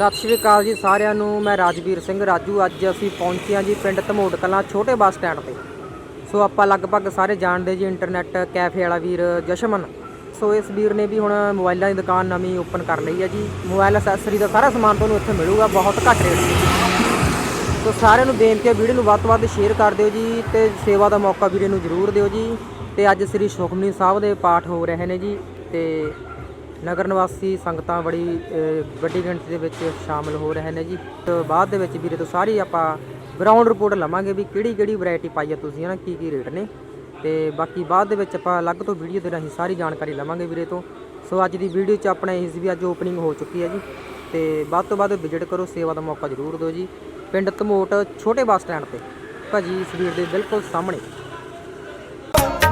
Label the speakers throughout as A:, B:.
A: ਸਤਿ ਸ਼੍ਰੀ ਅਕਾਲ ਜੀ ਸਾਰਿਆਂ ਨੂੰ, ਮੈਂ ਰਾਜਵੀਰ ਸਿੰਘ ਰਾਜੂ। ਅੱਜ ਅਸੀਂ ਪਹੁੰਚੇ ਹਾਂ ਜੀ ਪਿੰਡ ਧਮੋੜ ਕਲਾਂ, ਛੋਟੇ ਬੱਸ ਸਟੈਂਡ ਤੇ। ਸੋ ਆਪਾਂ ਲਗਭਗ ਸਾਰੇ ਜਾਣਦੇ ਜੀ ਇੰਟਰਨੈਟ ਕੈਫੇ ਵਾਲਾ ਵੀਰ ਜਸ਼ਮਨ। ਸੋ ਇਸ ਵੀਰ ਨੇ ਵੀ ਹੁਣ ਮੋਬਾਈਲਾਂ ਦੀ ਦੁਕਾਨ ਨਵੀਂ ਓਪਨ ਕਰ ਲਈ ਹੈ ਜੀ। ਮੋਬਾਈਲ ਅਸੈਸਰੀ ਦਾ ਸਾਰਾ ਸਮਾਨ ਤੁਹਾਨੂੰ ਇੱਥੇ ਮਿਲੂਗਾ, ਬਹੁਤ ਘੱਟ ਰੇਟ ਤੇ। ਸੋ ਸਾਰਿਆਂ ਨੂੰ ਬੇਨਤੀ ਹੈ, ਵੀਡੀਓ ਨੂੰ ਵੱਧ ਤੋਂ ਵੱਧ ਸ਼ੇਅਰ ਕਰ ਦਿਓ ਜੀ ਤੇ ਸੇਵਾ ਦਾ ਮੌਕਾ ਵੀਰੇ ਨੂੰ ਜ਼ਰੂਰ ਦਿਓ ਜੀ। ਤੇ ਅੱਜ ਸ੍ਰੀ ਸੁਖਮਨੀ ਸਾਹਿਬ ਦੇ ਪਾਠ ਹੋ ਰਹੇ ਨੇ ਜੀ ਤੇ ਨਗਰ ਨਿਵਾਸੀ ਸੰਗਤਾਂ ਬੜੀ ਵੱਡੀ ਗਿਣਤੀ ਦੇ ਵਿੱਚ ਸ਼ਾਮਲ ਹੋ ਰਹੇ ਨੇ ਜੀ। ਤੇ ਬਾਅਦ ਦੇ ਵਿੱਚ ਵੀਰੇ ਤੋਂ ਸਾਰੀ ਆਪਾਂ ਗਰਾਊਂਡ ਰਿਪੋਰਟ ਲਵਾਂਗੇ ਵੀ ਕਿਹੜੀ ਕਿਹੜੀ ਵੈਰਾਈਟੀ ਪਾਈ ਆ ਤੁਸੀਂ, ਹਨਾ, ਕੀ ਕੀ ਰੇਟ ਨੇ। ਤੇ ਬਾਕੀ ਬਾਅਦ ਦੇ ਵਿੱਚ ਆਪਾਂ ਅਲੱਗ ਤੋਂ ਵੀਡੀਓ ਦੇ ਰਾਹੀਂ ਸਾਰੀ ਜਾਣਕਾਰੀ ਲਵਾਂਗੇ ਵੀਰੇ ਤੋਂ। ਸੋ ਅੱਜ ਦੀ ਵੀਡੀਓ 'ਚ ਆਪਣਾ ਇਸ ਵੀ ਅੱਜ ਓਪਨਿੰਗ ਹੋ ਚੁੱਕੀ ਹੈ ਜੀ। ਤੇ ਵੱਧ ਤੋਂ ਵੱਧ ਵਿਜ਼ਿਟ ਕਰੋ, ਸੇਵਾ ਦਾ ਮੌਕਾ ਜ਼ਰੂਰ ਦਿਓ ਜੀ। ਪਿੰਡ ਧਮੋਟ ਛੋਟੇ ਬੱਸ ਸਟੈਂਡ ਤੇ। ਭਾਜੀ, ਇਸ ਵੀਰ ਦੇ ਬਿਲਕੁਲ ਸਾਹਮਣੇ।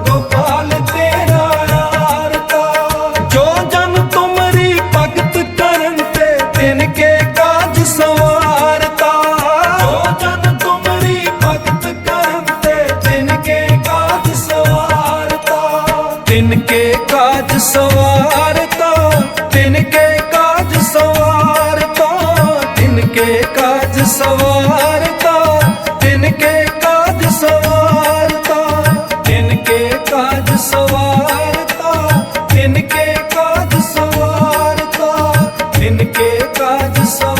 B: ਗੋਪਾਲ ਤੇਰਾ ਯਾਰ ਤਾ। ਜੋ के काज सवार तो तिनके काज सवार तो तिनके काज सवार तो तिनके काज सवार तो तिनके काज सवार तो तिनके काज सवार तो तिनके काज सवार